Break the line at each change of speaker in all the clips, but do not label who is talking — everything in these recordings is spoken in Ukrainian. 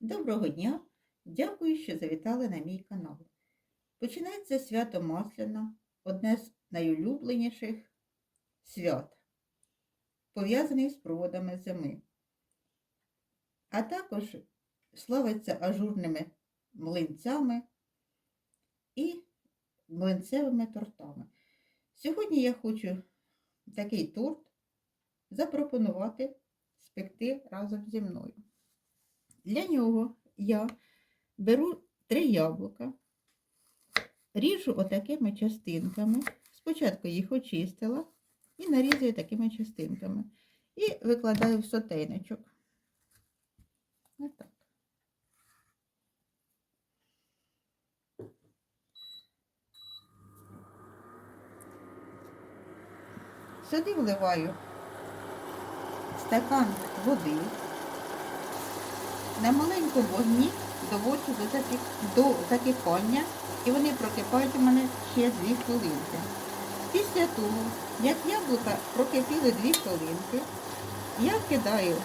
Доброго дня! Дякую, що завітали на мій канал. Починається свято Масляна, одне з найулюбленіших свят, пов'язаних з проводами зими. А також славиться ажурними млинцями і млинцевими тортами. Сьогодні я хочу такий торт запропонувати спекти разом зі мною. Для нього я беру три яблука, ріжу отакими частинками. Спочатку їх очистила і нарізаю такими частинками. І викладаю в сотейничок. Отак. Сюди вливаю стакан води на маленькому вогні доводжу до, закип... до закипання і вони прокипають у мене ще 2 хвилинки. Після того, як яблука прокипіли 2 хвилинки, я кидаю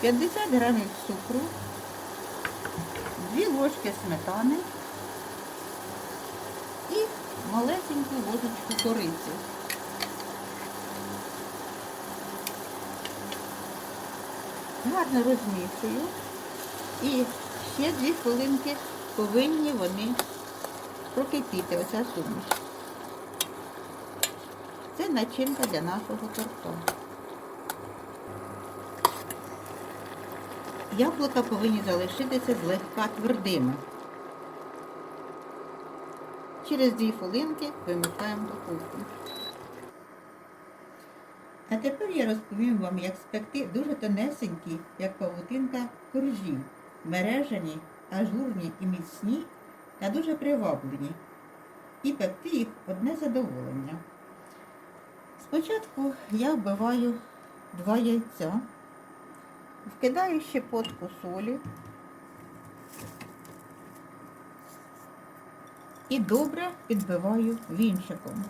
50 грамів цукру, 2 ложки сметани і малесеньку ложечку кориці. Гарно розмішую. І ще дві хвилинки повинні вони прокипіти, оця суміш. Це начинка для нашого торта. Яблука повинні залишитися злегка твердими. Через дві хвилинки вимикаємо духовку. А тепер я розповім вам, як спекти дуже тонесенькі, як павутинка коржі, мережані, ажурні і міцні та дуже приваблені. І пекти їх одне задоволення. Спочатку я вбиваю два яйця, вкидаю щепотку солі і добре підбиваю вінчиком.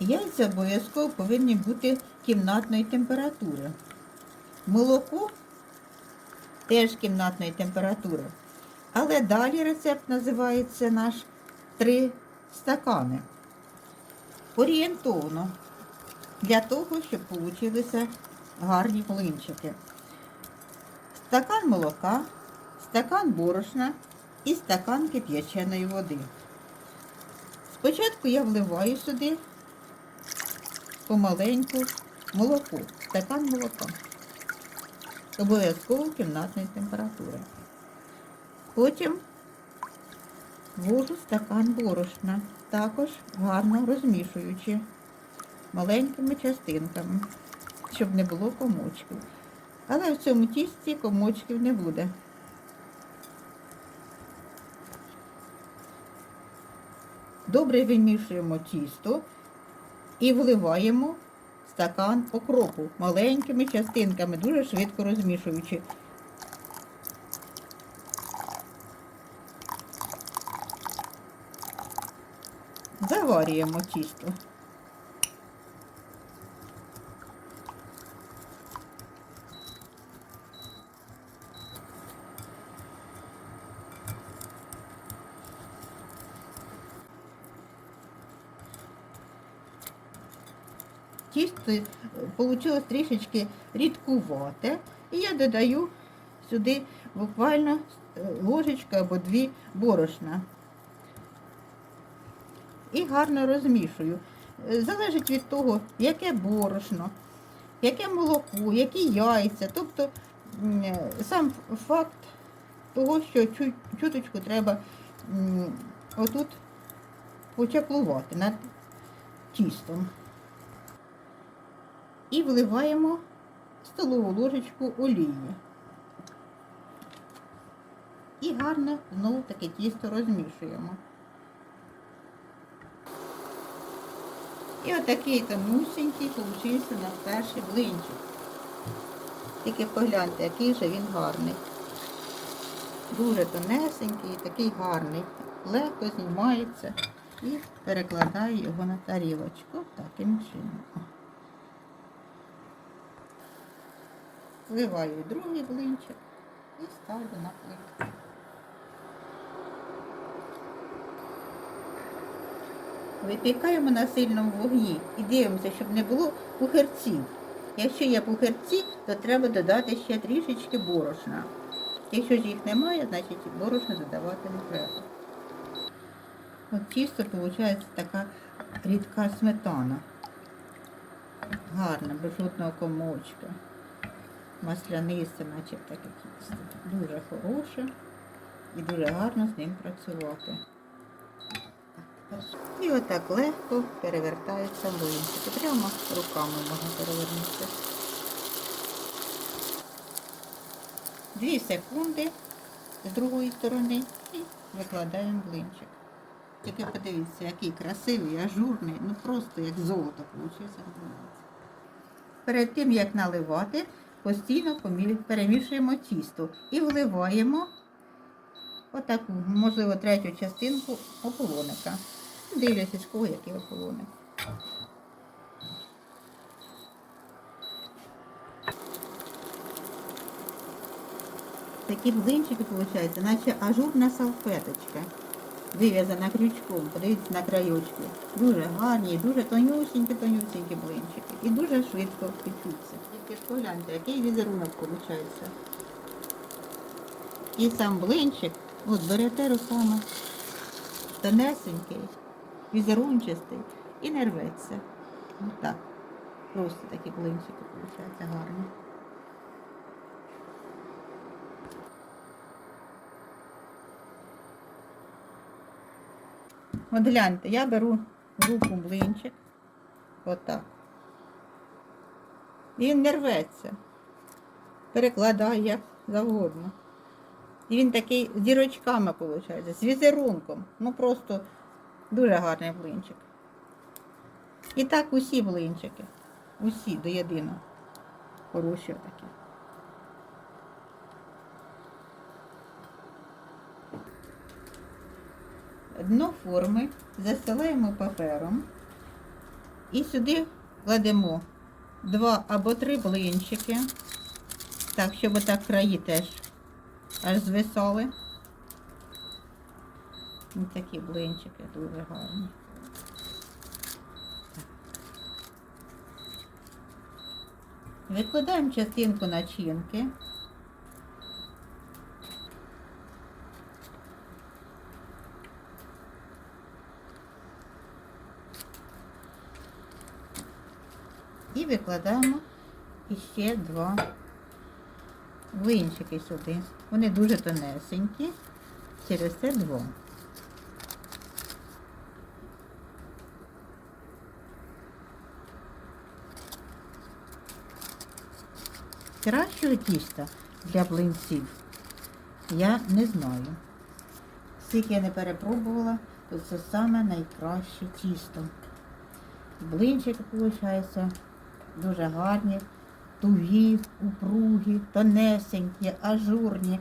Яйця обов'язково повинні бути кімнатної температури. Молоко теж кімнатної температури. Але далі рецепт називається наш три стакани. Орієнтовно для того, щоб вийшли гарні млинчики. Стакан молока, стакан борошна і стакан кип'яченої води. Спочатку я вливаю сюди помаленьку молоко, стакан молока. Обов'язково кімнатної температури. Потім ввожу стакан борошна, також гарно розмішуючи маленькими частинками, щоб не було комочків. Але в цьому тісті комочків не буде. Добре вимішуємо тісто і вливаємо стакан окропу маленькими частинками, дуже швидко розмішуючи. Заварюємо тісто. тісто вийшло трішечки рідкувате. І я додаю сюди буквально е, ложечку або дві борошна. І гарно розмішую. Е, залежить від того, яке борошно, яке молоко, які яйця. Тобто е, сам факт того, що чуточку треба отут почаклувати над тістом і вливаємо столову ложечку олії. І гарно знову таке тісто розмішуємо. І отакий тонусенький получився наш перший блинчик. Тільки погляньте, який же він гарний. Дуже тонесенький, такий гарний. Легко знімається і перекладаю його на тарілочку таким чином. Вливаю другий блинчик і ставлю на плитку. Випікаємо на сильному вогні і дивимося, щоб не було пухирців. Якщо є пухирці, то треба додати ще трішечки борошна. Якщо ж їх немає, значить борошна додавати не треба. От тісто виходить така рідка сметана. Гарна, без жодного комочка. Масляниста, наче таке. Дуже хороше і дуже гарно з ним працювати. І отак легко перевертаються млинчики. Прямо руками можна перевернути. Дві секунди з другої сторони і викладаємо блинчик. Тільки подивіться, який красивий, ажурний, ну просто як золото вийшло. Перед тим, як наливати, постійно перемішуємо тісто і вливаємо отаку, можливо, третю частинку ополоника. Дивлячись, кого який ополоник. Такі блинчики, виходить, наче ажурна салфеточка, вив'язана крючком, подивіться на краєчки. Дуже гарні, дуже тонюсінькі блинчики. І дуже швидко печуться. Тільки ж погляньте, який візерунок виходить. І сам блинчик, от берете руками, тонесенький, візерунчастий і не рветься. Ось так. Просто такі блинчики виходять гарні. От гляньте, я беру руку блинчик. Отак. І він не рветься. Перекладаю як завгодно. І він такий з дірочками виходить, з візерунком. Ну просто дуже гарний блинчик. І так усі блинчики. Усі до єдиного. Хороші такі. Дно форми застилаємо папером і сюди кладемо два або три блинчики, так, щоб отак краї теж аж звисали. Ось такі блинчики дуже гарні. Викладаємо частинку начинки. І викладаємо іще два блинчики сюди. Вони дуже тонесенькі, через це два. Кращого тіста для блинців я не знаю. Скільки я не перепробувала, то це саме найкраще тісто. Блинчики, виходить, дуже гарні, тугі, упругі, тонесенькі, ажурні.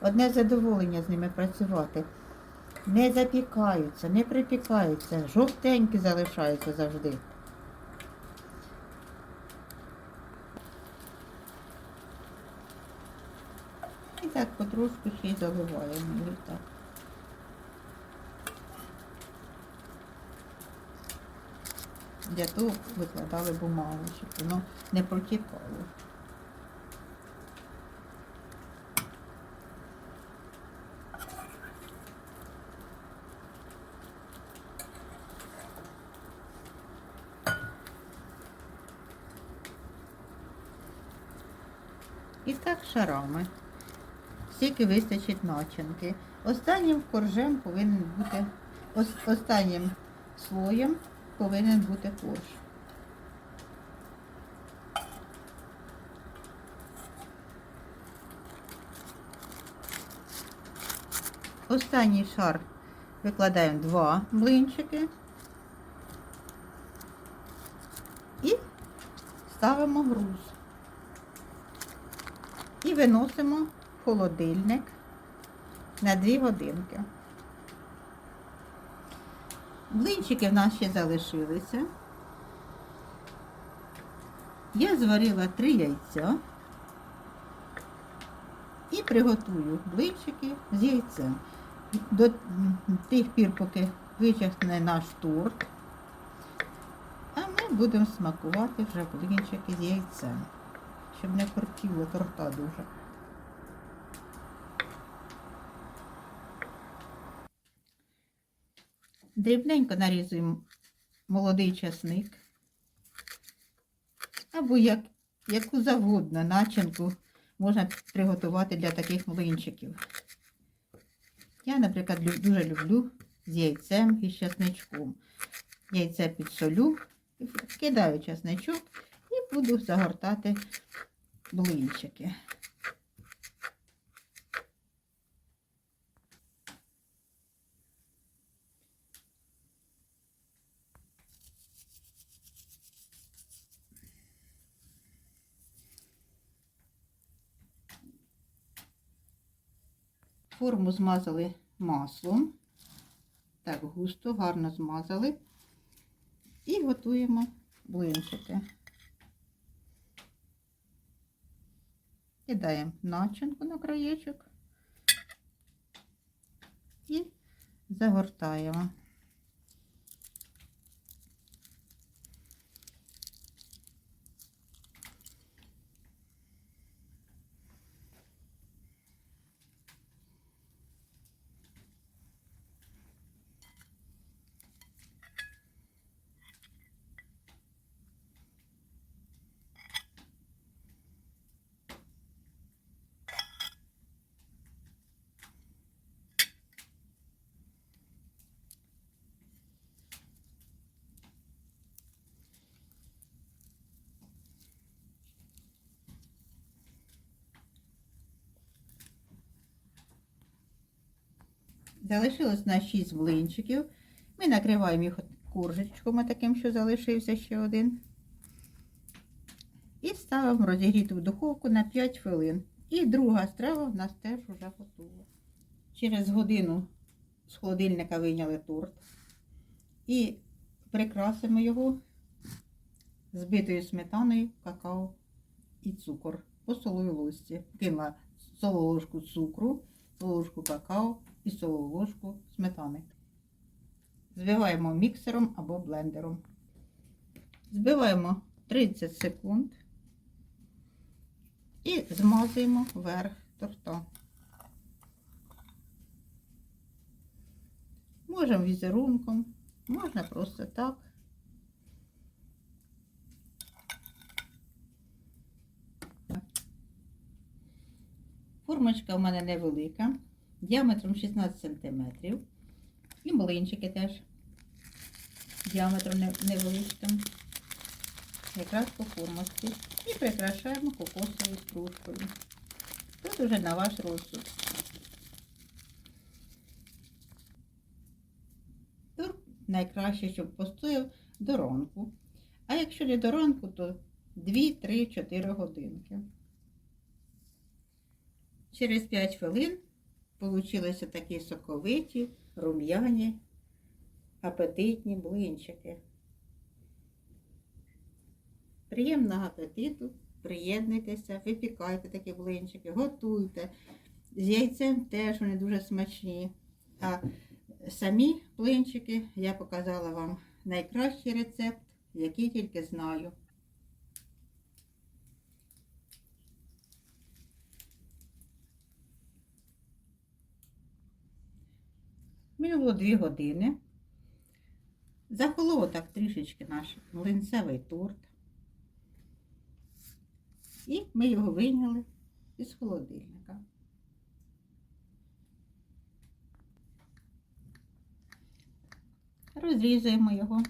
Одне задоволення з ними працювати. Не запікаються, не припікаються, жовтенькі залишаються завжди. І так потрошку ще й заливаємо. так. Для того викладали бумагу, щоб воно не протікало. І так шарами. Скільки вистачить начинки. Останнім коржем повинен бути, ос- останнім слоєм повинен бути корж. Останній шар викладаємо два блинчики і ставимо груз. І виносимо в холодильник на 2 годинки. Блинчики в нас ще залишилися. Я зварила три яйця і приготую блинчики з яйцем. До тих пір, поки вичахне наш торт. А ми будемо смакувати вже блинчики з яйцем, щоб не кортіло торта дуже. Дрібненько нарізуємо молодий часник. Або як, яку завгодно начинку можна приготувати для таких млинчиків. Я, наприклад, дуже люблю з яйцем і з часничком. Яйце підсолю, кидаю часничок і буду загортати блинчики. Форму змазали маслом. Так, густо, гарно змазали. І готуємо блинчики. Кидаємо начинку на краєчок і загортаємо. Залишилось на 6 блинчиків. Ми накриваємо їх коржечком таким, що залишився ще один. І ставимо розігріту в духовку на 5 хвилин. І друга страва в нас теж вже готова. Через годину з холодильника вийняли торт. І прикрасимо його збитою сметаною, какао і цукор по соловій ложці. Кинула солову ложку цукру, солову ложку какао і солову ложку сметани. Збиваємо міксером або блендером. Збиваємо 30 секунд і змазуємо верх торта. Можемо візерунком, можна просто так. Формочка у мене невелика, діаметром 16 см. І млинчики теж діаметром невеличким. Якраз по формочці. І прикрашаємо кокосовою стружкою. Тут уже на ваш розсуд. Торт найкраще, щоб постояв до ранку. А якщо не до ранку, то 2, 3, 4 годинки. Через 5 хвилин получилися такі соковиті, рум'яні, апетитні блинчики. Приємного апетиту, приєднуйтеся, випікайте такі блинчики, готуйте. З яйцем теж вони дуже смачні. А самі блинчики я показала вам найкращий рецепт, який тільки знаю. Минуло дві години. Захолов так трішечки наш млинцевий торт. І ми його вийняли із холодильника. Розрізуємо його.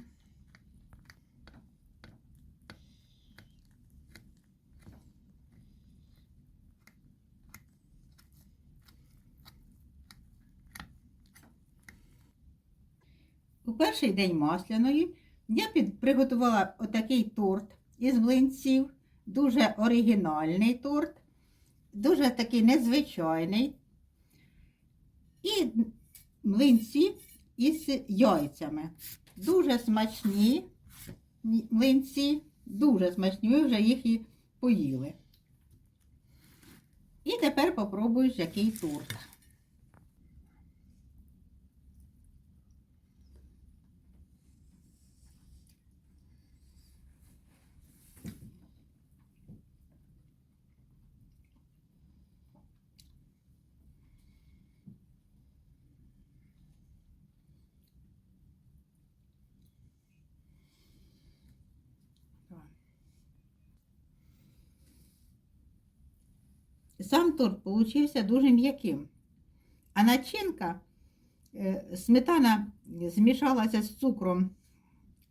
У перший день масляної я приготувала отакий торт із блинців. Дуже оригінальний торт, дуже такий незвичайний. І млинці із яйцями. Дуже смачні млинці, дуже смачні, ви вже їх і поїли. І тепер попробуєш, який торт. Сам торт получився дуже м'яким. А начинка, е, сметана змішалася з цукром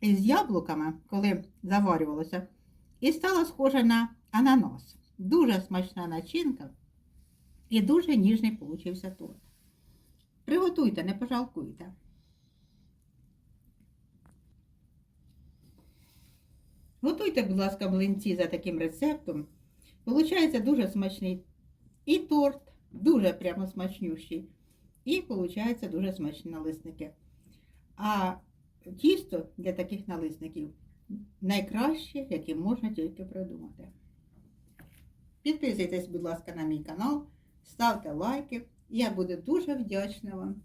і з яблуками, коли заварювалося, і стала схожа на ананас. Дуже смачна начинка і дуже ніжний получився торт. Приготуйте, не пожалкуйте. Готуйте, будь ласка, млинці за таким рецептом. Получається дуже смачний і торт, дуже прямо смачнющий. І виходить дуже смачні налисники. А тісто для таких налисників найкраще, яке можна тільки придумати. Підписуйтесь, будь ласка, на мій канал, ставте лайки. Я буду дуже вдячна вам.